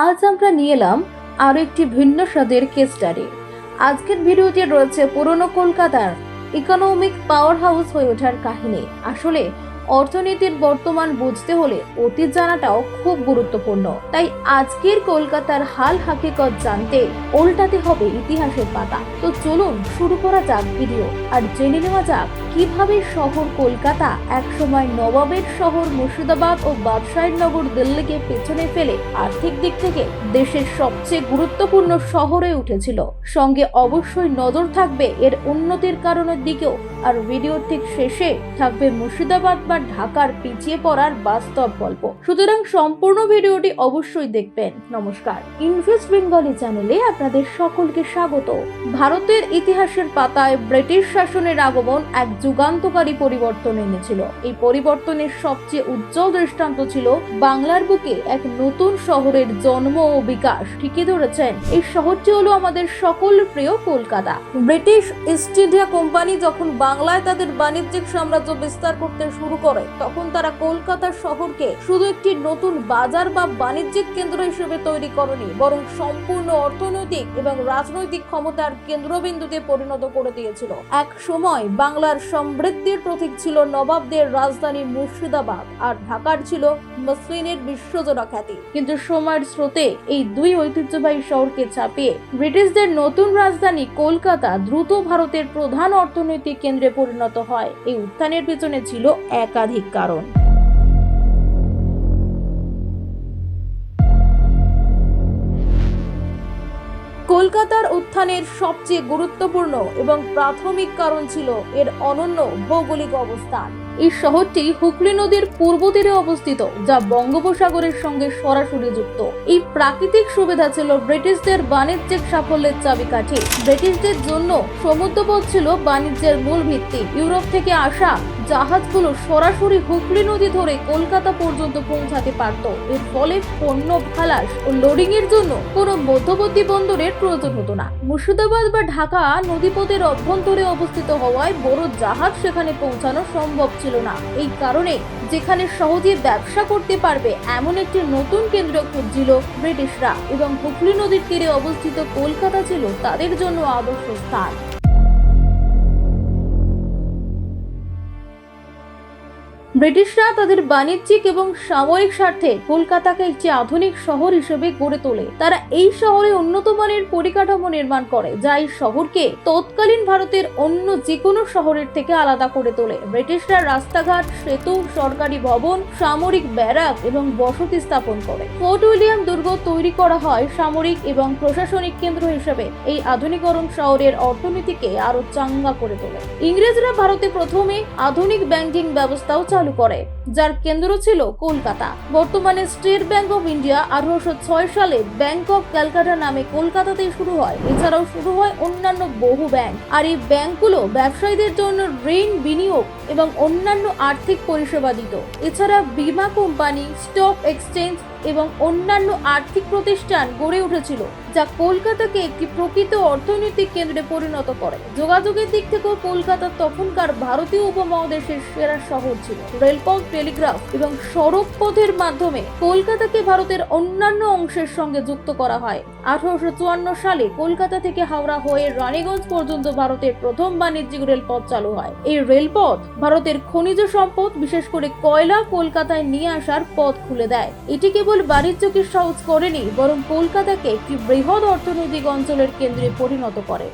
আজ আমরা নিয়ে এলাম আরও একটি ভিন্ন স্বাদের কেস স্টাডি আজকের ভিডিওতে রয়েছে পুরনো কলকাতার ইকোনমিক পাওয়ার হাউস হয়ে ওঠার কাহিনী। আসলে অর্থনীতির বর্তমান বুঝতে হলে অতীত জানাটাও খুব গুরুত্বপূর্ণ। তাই আজকের কলকাতার হাল হাকিকত জানতে উল্টাতে হবে ইতিহাসের পাতা। তো চলুন শুরু করা যাক ভিডিও, আর জেনে নেওয়া যাক কীভাবে শহর কলকাতা একসময় নবাবের শহর মুর্শিদাবাদ ও বাদশাহের নগর দিল্লিকে পেছনে ফেলে আর্থিক দিক থেকে দেশের সবচেয়ে গুরুত্বপূর্ণ শহরে উঠেছিল। সঙ্গে অবশ্যই নজর থাকবে এর উন্নতির কারণের দিকেও, আর ভিডিওর ঠিক শেষে থাকবে মুর্শিদাবাদ বা ঢাকার পিছিয়ে পড়ার বাস্তব গল্প। সুতরাং সম্পূর্ণ ভিডিওটি অবশ্যই দেখবেন। নমস্কার। ইনভেস্ট বেঙ্গলি চ্যানেলে আপনাদের সকলকে স্বাগত। ভারতের ইতিহাসের পাতায় ব্রিটিশ শাসনের আগমন এক যুগান্তকারী পরিবর্তন এনেছিল। এই পরিবর্তনের সবচেয়ে উজ্জ্বল দৃষ্টান্ত ছিল বাংলার বুকে এক নতুন শহরের জন্ম ও বিকাশ। ঠিকই ধরেছেন। এই শহরটি হলো আমাদের সকল প্রিয় Kolkata. British East India company যখন বাংলায় তাদের বাণিজ্যিক সাম্রাজ্য বিস্তার করতে শুরু করে, তখন তারা কলকাতা শহরকে শুধু একটি নতুন বাজার বা বাণিজ্যিক কেন্দ্র হিসেবে তৈরি করেনি, বরং সম্পূর্ণ অর্থনৈতিক এবং রাজনৈতিক ক্ষমতার কেন্দ্রবিন্দুতে পরিণত করে দিয়েছিল। এক সময় বাংলার সমৃদ্ধির প্রতীক ছিল নবাবদের রাজধানী মুর্শিদাবাদ, আর ঢাকার ছিল মসলিনের বিশ্বজোড়া খ্যাতি। কিন্তু সময়ের স্রোতে এই দুই ঐতিহ্যবাহী শহরকে ছাপিয়ে ব্রিটিশদের নতুন রাজধানী কলকাতা দ্রুত ভারতের প্রধান অর্থনৈতিক কেন্দ্রে পরিণত হয়। এই উত্থানের পেছনে ছিল একাধিক কারণ। কলকাতার উত্থানের সবচেয়ে গুরুত্বপূর্ণ এবং প্রাথমিক কারণ ছিল এর অনন্য ভৌগোলিক অবস্থান। এই শহরটি হুগলি নদীর পূর্ব তীরে অবস্থিত, যা বঙ্গোপসাগরের সঙ্গে সরাসরি যুক্ত। এই প্রাকৃতিক সুবিধা ছিল ব্রিটিশদের বাণিজ্যিক সাফল্যের চাবিকাঠি। ব্রিটিশদের জন্য সমুদ্রপথ ছিল বাণিজ্যের মূল ভিত্তি। ইউরোপ থেকে আসা জাহাজগুলো সরাসরি হুগলি নদী ধরে কলকাতা পর্যন্ত পৌঁছাতে পারত। এর ফলে পণ্য খালাস ও লোডিং এর জন্য কোনো মধ্যবর্তী বন্দরের প্রয়োজন হতো না। মুর্শিদাবাদ বা ঢাকা নদীপথের অভ্যন্তরে অবস্থিত হওয়ায় বড় জাহাজ সেখানে পৌঁছানো সম্ভব ছিল না। এই কারণে যেখানে সহজে ব্যবসা করতে পারবে এমন একটি নতুন কেন্দ্র খুঁজছিল ব্রিটিশরা এবং হুগলি নদীর তীরে অবস্থিত কলকাতা ছিল তাদের জন্য আদর্শ স্থান। ব্রিটিশরা তাদের বাণিজ্যিক এবং সামরিক স্বার্থে কলকাতাকে একটি আধুনিক শহর হিসেবে গড়ে তোলে। তারা এই শহরে উন্নত মানের পরিকাঠামো নির্মাণ করে, যা এই শহরকে তৎকালীন ভারতের অন্য যে কোনো শহরের থেকে আলাদা করে তোলে। ব্রিটিশরা রাস্তাঘাট, সেতু, সরকারি ভবন, সামরিক ব্যারাক এবং বসতি স্থাপন করে। ফোর্ট উইলিয়াম দুর্গ তৈরি করা হয় সামরিক এবং প্রশাসনিক কেন্দ্র হিসেবে। এই আধুনিকরণ শহরের অর্থনীতিকে আরও চাঙ্গা করে তোলে। ইংরেজরা ভারতে প্রথমে আধুনিক ব্যাংকিং ব্যবস্থাও করে। যার কেন্দ্র ছিল কলকাতা। বর্তমানে স্টেট ব্যাংক অফ ইন্ডিয়া আঠারোশো ছয় সালে ব্যাংক অফ ক্যালকাটা নামে কলকাতাতেই শুরু হয়। এছাড়াও শুরু হয় অন্যান্য বহু ব্যাংক আর এই ব্যাংকগুলো ব্যবসায়ীদের জন্য ঋণ বিনিয়োগ এবং অন্যান্য আর্থিক পরিষেবা দিত। এছাড়া বিমা কোম্পানি, স্টক এক্সচেঞ্জ এবং অন্যান্য আর্থিক প্রতিষ্ঠান গড়ে উঠেছিল, যা কলকাতাকে একটি প্রকৃত অর্থনৈতিক কেন্দ্রে পরিণত করে। যোগাযোগের দিক থেকেও কলকাতা তখনকার ভারতীয় উপমহাদেশের সেরা শহর ছিল। রেলপথ টেলিগ্রাফ এবং সড়ক পথের মাধ্যমে কলকাতাকে ভারতের অন্যান্য অংশের সঙ্গে যুক্ত করা হয়। আঠারোশো চুয়ান্ন সালে কলকাতা থেকে হাওড়া হয়ে রানীগঞ্জ পর্যন্ত ভারতের প্রথম বাণিজ্যিক রেলপথ চালু হয়। এই রেলপথ ভারতের খনিজ সম্পদ, বিশেষ করে কয়লা কলকাতায় নিয়ে আসার পথ খুলে দেয়। এটি কেবল বাণিজ্যকে সহজ করেনি, বরং কলকাতাকে একটি বৃহৎ অর্থনৈতিক অঞ্চলের কেন্দ্রে পরিণত করে।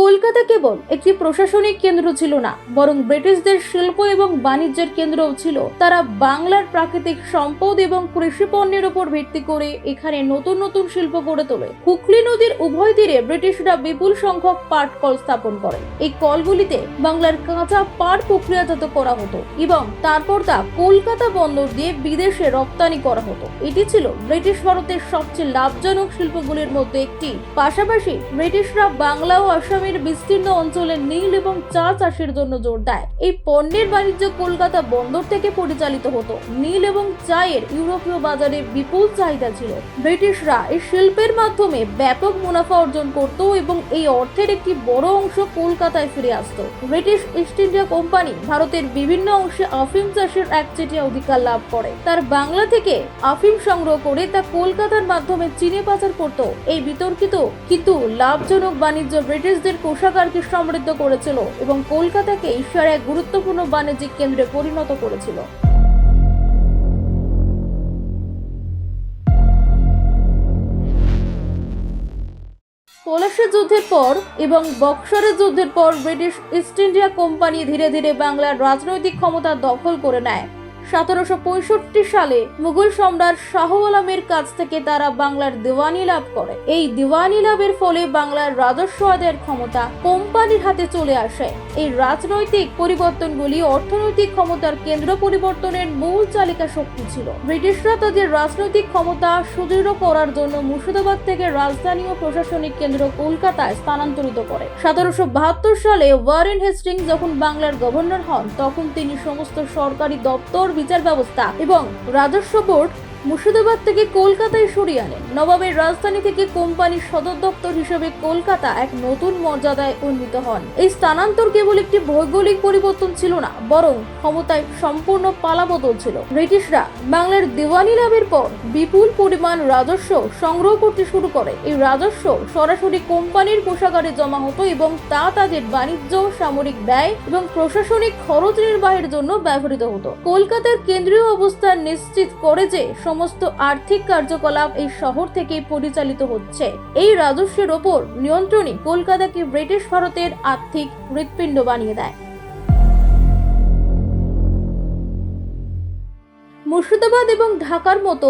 কলকাতা কেবল একটি প্রশাসনিক কেন্দ্র ছিল না, বরং ব্রিটিশদের শিল্প এবং বাণিজ্যের কেন্দ্রও ছিল। তারা বাংলার প্রাকৃতিক সম্পদ এবং কৃষি পণ্যের উপর ভিত্তি করে এখানে নতুন নতুন শিল্প গড়ে তোলে। হুগলি নদীর উভয় তীরে ব্রিটিশরা বিপুল সংখ্যক পাট কল স্থাপন করে। এই কলগুলিতে বাংলার কাঁচা পাট প্রক্রিয়াজাত করা হতো এবং তারপর তা কলকাতা বন্দর দিয়ে বিদেশে রপ্তানি করা হতো। এটি ছিল ব্রিটিশ ভারতের সবচেয়ে লাভজনক শিল্পগুলির মধ্যে একটি। পাশাপাশি ব্রিটিশরা বাংলা ও আসাম আসামের বিস্তীর্ণ অঞ্চলে নীল এবং চা চাষের জন্য জোর দেয়। এই পণ্যের বাণিজ্য কলকাতা বন্দর থেকে পরিচালিত হতো। নীল এবং চায়ের ইউরোপীয় বাজারে বিপুল চাহিদা ছিল। ব্রিটিশরা এই শিল্পের মাধ্যমে ব্যাপক মুনাফা অর্জন করত এবং এই অর্থের একটি বড় অংশ কলকাতায় ফিরে আসতো। ব্রিটিশ ইস্ট ইন্ডিয়া কোম্পানি ভারতের বিভিন্ন অংশে আফিম চাষের একচেটিয়া অধিকার লাভ করে। তার বাংলা থেকে আফিম সংগ্রহ করে তা কলকাতার মাধ্যমে চীনে পাচার করত। এই বিতর্কিত কিন্তু লাভজনক বাণিজ্য ব্রিটিশদের কোষাগারকে সমৃদ্ধ করেছিল এবং কলকাতাকে ঈশ্বর এক গুরুত্বপূর্ণ বাণিজ্যিক কেন্দ্রে পরিণত করেছিল। পলাশী যুদ্ধের পর এবং বক্সারের যুদ্ধের পর ব্রিটিশ ইস্ট ইন্ডিয়া কোম্পানি ধীরে ধীরে বাংলার রাজনৈতিক ক্ষমতা দখল করে নেয়। সতেরোশো পঁয়ষট্টি সালে মুঘল সম্রাট শাহ আলমের কাছ থেকে তারা বাংলার দিওয়ানি লাভ করে। এই দিওয়ানি লাভের ফলে বাংলার রাজস্ব আদায়ের ক্ষমতা কোম্পানির হাতে চলে আসে। এই রাজনৈতিক পরিবর্তনগুলি অর্থনৈতিক ক্ষমতার কেন্দ্র পরিবর্তনের মূল চালিকা শক্তি ছিল। ব্রিটিশরা তাদের রাজনৈতিক ক্ষমতা সুদৃঢ় করার জন্য মুর্শিদাবাদ থেকে রাজধানী ও প্রশাসনিক কেন্দ্র কলকাতায় স্থানান্তরিত করে। সতেরোশো বাহাত্তর সালে ওয়ারেন হেস্টিং যখন বাংলার গভর্নর হন, তখন তিনি সমস্ত সরকারি দপ্তর বিচার ব্যবস্থা এবং রাজস্ব বোর্ড মুর্শিদাবাদ থেকে কলকাতায় সরিয়ে আনেন। নবাবের রাজধানী থেকে কোম্পানির সদর দপ্তর হিসেবে কলকাতা এক নতুন মর্যাদায় উন্নীত হন। এই স্থানান্তর কেবল একটি ভৌগোলিক পরিবর্তন ছিল না, বরং ক্ষমতায় সম্পূর্ণ পালাবদল ছিল। ব্রিটিশরা বাংলার দেওয়ানি লাভের পর বিপুল পরিমাণ রাজস্ব সংগ্রহ করতে শুরু করে। এই রাজস্ব সরাসরি কোম্পানির কোষাগারে জমা হতো এবং তা তাদের বাণিজ্য, সামরিক ব্যয় এবং প্রশাসনিক খরচ নির্বাহের জন্য ব্যবহৃত হতো। কলকাতার কেন্দ্রীয় অবস্থান নিশ্চিত করে যে সমস্ত আর্থিক কার্যকলাপ এই শহর থেকে পরিচালিত হচ্ছে। এই রাজস্বের ওপর নিয়ন্ত্রণই কলকাতাকে ব্রিটিশ ভারতের আর্থিক হৃৎপিণ্ড বানিয়ে দেয়। মুর্শিদাবাদ এবং ঢাকার মতো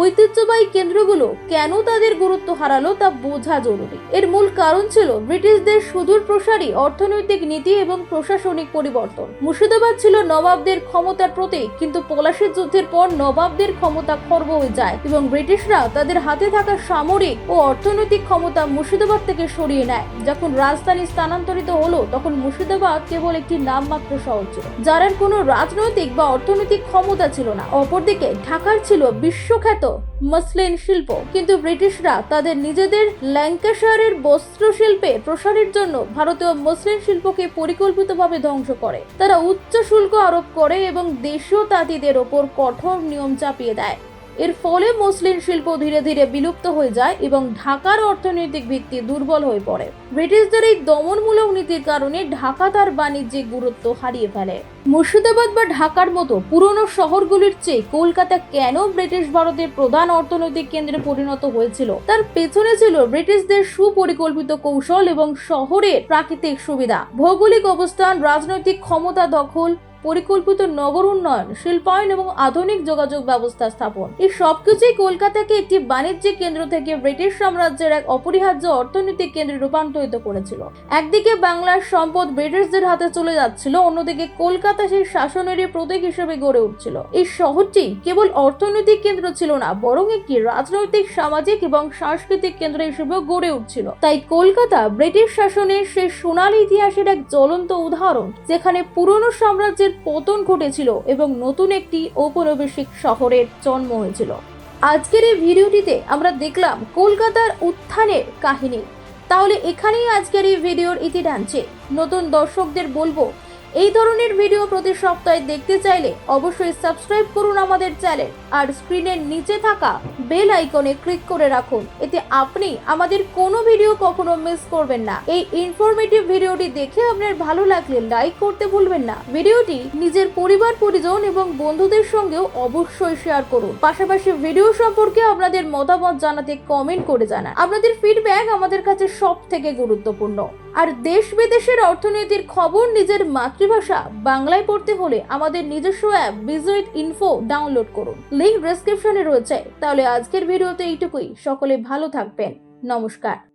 ঐতিহ্যবাহী কেন্দ্রগুলো কেন তাদের গুরুত্ব হারালো তা বোঝা জরুরি। এর মূল কারণ ছিল ব্রিটিশদের সুদূর প্রসারী, অর্থনৈতিক নীতি এবং প্রশাসনিক পরিবর্তন। মুর্শিদাবাদ ছিল নবাবদের ক্ষমতার প্রতীক, কিন্তু পলাশীর যুদ্ধের পর নবাবদের ক্ষমতা খর্ব হয়ে যায় এবং ব্রিটিশরা তাদের হাতে থাকা সামরিক ও অর্থনৈতিক ক্ষমতা মুর্শিদাবাদ থেকে সরিয়ে নেয়। যখন রাজধানী স্থানান্তরিত হলো, তখন মুর্শিদাবাদ কেবল একটি নামমাত্র শহর ছিল, যার কোনো রাজনৈতিক বা অর্থনৈতিক ক্ষমতা ছিল না। অপরদিকে ঢাকার ছিল বিশ্বখ্যাত মসলিন শিল্প। কিন্তু ব্রিটিশরা তাদের নিজেদের ল্যাঙ্কাশায়ারের বস্ত্র শিল্পে প্রসারের জন্য ভারতীয় মসলিন শিল্পকে পরিকল্পিতভাবে ধ্বংস করে। তারা উচ্চ শুল্ক আরোপ করে এবং দেশীয় তাঁতিদের ওপর কঠোর নিয়ম চাপিয়ে দেয়। এর ফলে মসলিন শিল্প ধীরে ধীরে বিলুপ্ত হয়ে যায় এবং ঢাকার অর্থনৈতিক ভিত্তি দুর্বল হয়ে পড়ে। ব্রিটিশদের এই দমনমূলক নীতির কারণে ঢাকা তার বাণিজ্যিক গুরুত্ব হারিয়ে ফেলে। মুর্শিদাবাদ বা ঢাকার মতো পুরনো শহরগুলির চেয়ে কলকাতা কেন ব্রিটিশ ভারতের প্রধান অর্থনৈতিক কেন্দ্রে পরিণত হয়েছিল? তার পেছনে ছিল ব্রিটিশদের সুপরিকল্পিত কৌশল এবং শহরের প্রাকৃতিক সুবিধা। ভৌগোলিক অবস্থান, রাজনৈতিক ক্ষমতা দখল পরিকল্পিত নগর উন্নয়ন, শিল্পায়ন এবং আধুনিক যোগাযোগ ব্যবস্থা স্থাপন। এই সবকিছুই কলকাতাকে একটি বাণিজ্যিক কেন্দ্র থেকে ব্রিটিশ সাম্রাজ্যের এক অপরিহার্য অর্থনৈতিক কেন্দ্রে রূপান্তরিত করেছিল। একদিকে বাংলার সম্পদ ব্রিটিশদের হাতে চলে যাচ্ছিল, অন্যদিকে কলকাতা সেই শাসনেরই প্রতীক হিসেবে গড়ে উঠছিল। এই শহরটি কেবল অর্থনৈতিক কেন্দ্র ছিল না, বরং একটি রাজনৈতিক, সামাজিক এবং সাংস্কৃতিক কেন্দ্র হিসেবে গড়ে উঠছিল। তাই কলকাতা ব্রিটিশ শাসনের সেই সোনালী ইতিহাসের এক জ্বলন্ত উদাহরণ, যেখানে পুরনো সাম্রাজ্যের পতন ঘটেছিল এবং নতুন একটি ঔপনিবেশিক শহরের জন্ম হয়েছিল। আজকের এই ভিডিওটিতে আমরা দেখলাম কলকাতার উত্থানের কাহিনী। তাহলে এখানেই আজকের এই ভিডিওর ইতি টানছে নতুন দর্শকদের বলব এই ধরনের ভিডিও প্রতি সপ্তাহে দেখতে চাইলে অবশ্যই সাবস্ক্রাইব করুন আমাদের চ্যানেল আর স্ক্রিনের নিচে থাকা বেল আইকনে ক্লিক করে রাখুন। এতে আপনি আমাদের কোনো ভিডিও কখনো মিস করবেন না। এই ইনফরমেটিভ ভিডিওটি দেখে আপনার ভালো লাগলে লাইক করতে ভুলবেন না। ভিডিওটি নিজের পরিবার, পরিজন এবং বন্ধুদের সঙ্গেও অবশ্যই শেয়ার করুন। পাশাপাশি ভিডিও সম্পর্কে আপনাদের মতামত জানাতে কমেন্ট করে জানান। আপনাদের ফিডব্যাক আমাদের কাছে সব থেকে গুরুত্বপূর্ণ। আর দেশ বিদেশের অর্থনীতির খবর নিজের মাতৃভাষা বাংলায় পড়তে হলে আমাদের নিজস্ব অ্যাপ বিজয়েট ইনফো ডাউনলোড করুন। লিংক ডেসক্রিপশনে রয়েছে। তাহলে আজকের ভিডিওতে এইটুকুই। সকলে ভালো থাকবেন। নমস্কার।